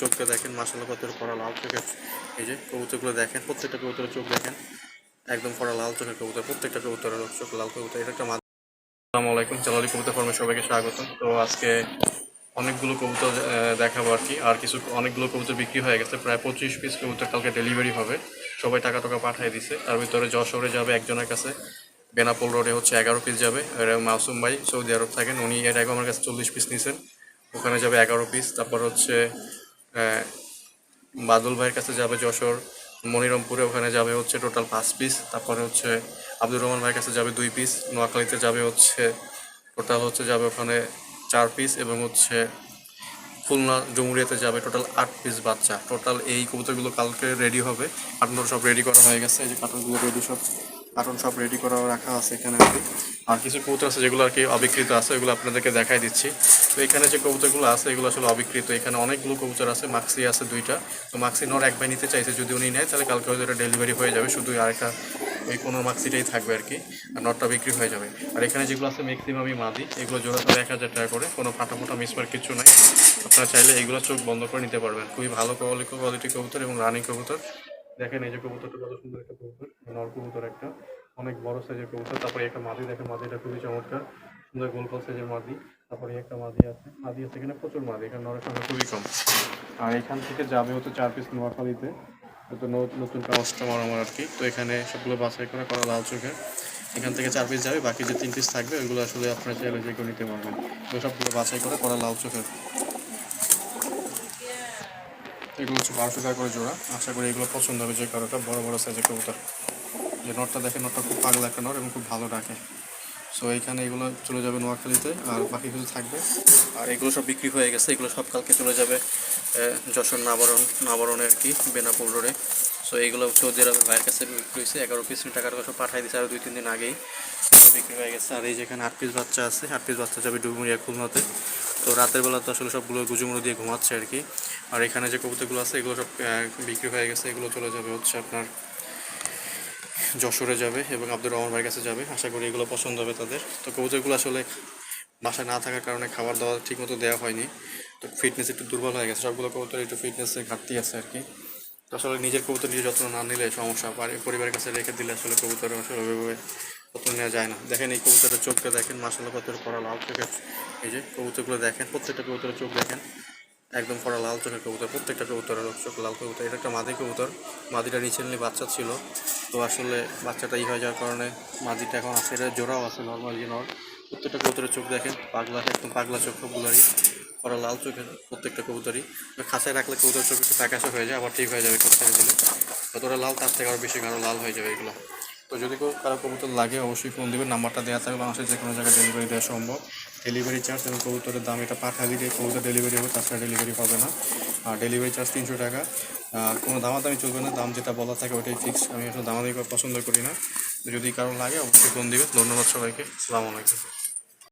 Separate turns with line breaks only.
চোখটা দেখেন মাসাল্লাহ কত করা লাল চোখের। এই যে কবুতরগুলো দেখেন, প্রত্যেকটা কবুতরের চোখ দেখেন। একদম করা লাল চোখের কবুতর, প্রত্যেকটা কবুতরের চোখ লাল কবুতর। এটা একটা আসসালামু আলাইকুম চালালি কবুতর ফার্মে সবাইকে স্বাগত তো আজকে অনেকগুলো কবুতর দেখাবো আর কি। আর কিছু, অনেকগুলো কবুতর বিক্রি হয়ে গেছে। প্রায় পঁচিশ পিস কবুতর কালকে ডেলিভারি হবে। সবাই টাকা টাকা পাঠিয়ে দিছে। তার ভিতরে যশোরে যাবে একজনের কাছে। বেনাপোল রোডে হচ্ছে এগারো পিস যাবে। মাসুম ভাই সৌদি আরব থাকেন। উনি এর আগে আমার কাছে চল্লিশ পিস নিছেন। ওখানে যাবে এগারো পিস তারপর হচ্ছে বাদল ভাইয়ের কাছে যাবে যশোর, মনিরমপুরে ওখানে যাবে হচ্ছে টোটাল পাঁচ পিস তারপরে হচ্ছে আব্দুর রহমান ভাইয়ের কাছে যাবে দুই পিস নোয়াখালীতে যাবে হচ্ছে টোটাল হচ্ছে যাবে ওখানে চার পিস এবং হচ্ছে খুলনা জমুরিয়াতে যাবে টোটাল আট পিস বাচ্চা। টোটাল এই কবুতরগুলো কালকে রেডি হবে। কার্টুন সব রেডি করা হয়ে গেছে, এই যে কার্টুনগুলো রেডি সব। কার্টুন সব রেডি করা রাখা আছে এখানে আর কিছু কবুতর আছে যেগুলো আর কি অবিকৃত আছে, ওগুলো আপনাদেরকে দেখাই দিচ্ছি। তো এখানে যে কবুতরগুলো আছে, এগুলো আসলে অবিকৃত। এখানে অনেকগুলো কবুতর আছে, মাক্সি আছে দুইটা। তো মাক্সি নর এক ভাই নিতে চাইছে, যদি উনি নেয়, তাহলে কালকে হয়তো এটা ডেলিভারি হয়ে যাবে। শুধু আরেকটা ওই কোনো মাক্সিটাই থাকবে আর কি। আর নটটা বিক্রি হয়ে যাবে। আর এখানে যেগুলো আছে ম্যাক্সিমামই মাদি, এগুলো জোড়া তাহলে এক হাজার টাকা করে। কোনো ফাটা ফোটা মিসমার কিছু নাই। আপনারা চাইলে এগুলো চোখ বন্ধ করে নিতে পারবেন। খুবই ভালো কোয়ালিটি কবুতর এবং রানিং কবুতর। দেখেন এই যে কবুতরটা কত সুন্দর একটা কবুতর নর কবুতর একটা, অনেক বড় সাইজের কবুতর। তারপরে একটা মাদি, দেখেন মাদিটা খুবই চমৎকার, সুন্দর গোলফল সাইজের মাদি। তারপরে একটা মাদি আছে মাদি আছে এখানে প্রচুর মাদি, এখানে নরের সংখ্যা খুবই কম। আর এখান থেকে যাবে হতো চার পিস নোয়াখালীতে তো ন- নতুন কাস্টমার আমার আর কি। তো এখানে সবগুলো বাছাই করে, করা লাল চোখের। এখান থেকে চার পিস যাবে, বাকি যে তিন পিস থাকবে, ওইগুলো আসলে আপনারা চাইলে যে কেউ নিতে পারবেন তো সবগুলো বাছাই করে করা লাল চোখের। এগুলো হচ্ছে বারোশো টাকা করে জোড়া। আশা করি এগুলো পছন্দ হবে যে কারোটা বড় বড় সাইজের কবুতর। যে নটটা দেখে নটটা খুব পাগলা একটা নট এবং খুব ভালো ডাকে। সো এইখানে এগুলো চলে যাবে নোয়াখালীতে আর বাকি কিছু থাকবে। আর এগুলো সব বিক্রি হয়ে গেছে। এগুলো সব কালকে চলে যাবে যশোর নাবরণ, নাবরণে আর কি, বেনাপুর রোডে। সো এইগুলো সৌদি আরবের ভাইয়ের কাছে বিক্রি হয়েছে। এগারো পিস টাকার সব পাঠাই দিয়েছে আরও দুই তিন দিন আগেই। বিক্রি হয়ে গেছে। আর এই যেখানে আট পিস বাচ্চা আছে আট পিস বাচ্চা যাবে ডুবুরিয়া খুলনাতে। তো রাতের বেলা তো আসলে সবগুলো গুজুমুড়ো দিয়ে ঘুমাচ্ছে আর কি। আর এখানে যে কবুতরগুলো আছে, এগুলো সব বিক্রি হয়ে গেছে। এগুলো চলে যাবে হচ্ছে আপনার যশোরে যাবে এবং আব্দুর রহমান ভাইয়ের কাছে যাবে। আশা করি এগুলো পছন্দ হবে তাদের। তো কবুতরগুলো আসলে বাসায় না থাকার কারণে খাবার দাবার ঠিকমতো দেওয়া হয়নি। তো ফিটনেস একটু দুর্বল হয়ে গেছে। সবগুলো কবুতর একটু ফিটনেসের ঘাটতি আছে আর কি। তো আসলে নিজের কবুতর নিজের যত্ন না নিলে সমস্যা। পরিবারের কাছে রেখে দিলে আসলে কবুতর আসলে ওইভাবে যত্ন নেওয়া যায় না। দেখেন এই কবুতরের চোখটা দেখেন মাসাল্লাহ কত করা লাল চোখের। এই যে কবুতরগুলো দেখেন, প্রত্যেকটা কবুতরের চোখ দেখেন। একদম করা লাল চোখের কবুতর, প্রত্যেকটা কবুতরের চোখ লাল কবুতর, এটা একটা মাদি কবুতর। মাদিটা রিসেন্টলি বাচ্চা ছিল। তো আসলে বাচ্চাটা ই হয়ে যাওয়ার কারণে মাদিটা এখন আছে, এটা জোড়াও আছে নর্মাল যে নর প্রত্যেকটা কবুতরের চোখ দেখেন, পাগলা, একদম পাগলা চোখ সবগুলারই। করা লাল চোখের প্রত্যেকটা কবুতরই। খাঁচায় রাখলে কবুতর চোখ একটু হয়ে যায়, আবার ঠিক হয়ে যাবে খাঁচায় দিলে যতটা লাল, তার থেকে আরও বেশি আরও লাল হয়ে যাবে এগুলো। তো যদি কেউ কারও কবুতর লাগে, অবশ্যই ফোন দেবেন, নাম্বারটা দেওয়া থাকবে বাংলাদেশের যে কোনো জায়গায় ডেলিভারি দেওয়া সম্ভব। ডেলিভারি চার্জ এবং কবুতরের দাম এটা পাঠা দিলে কবুতর ডেলিভারি হবে, তাছাড়া ডেলিভারি হবে না। আর ডেলিভারি চার্জ তিনশো টাকা। কোনো দামাদামি চলবে না, দাম যেটা বলা থাকে ওটাই ফিক্স আমি আসলে দামাদামি পছন্দ করি না। যদি কারও লাগে, অবশ্যই ফোন দিবে ধন্যবাদ সবাইকে। সালামালাইকুম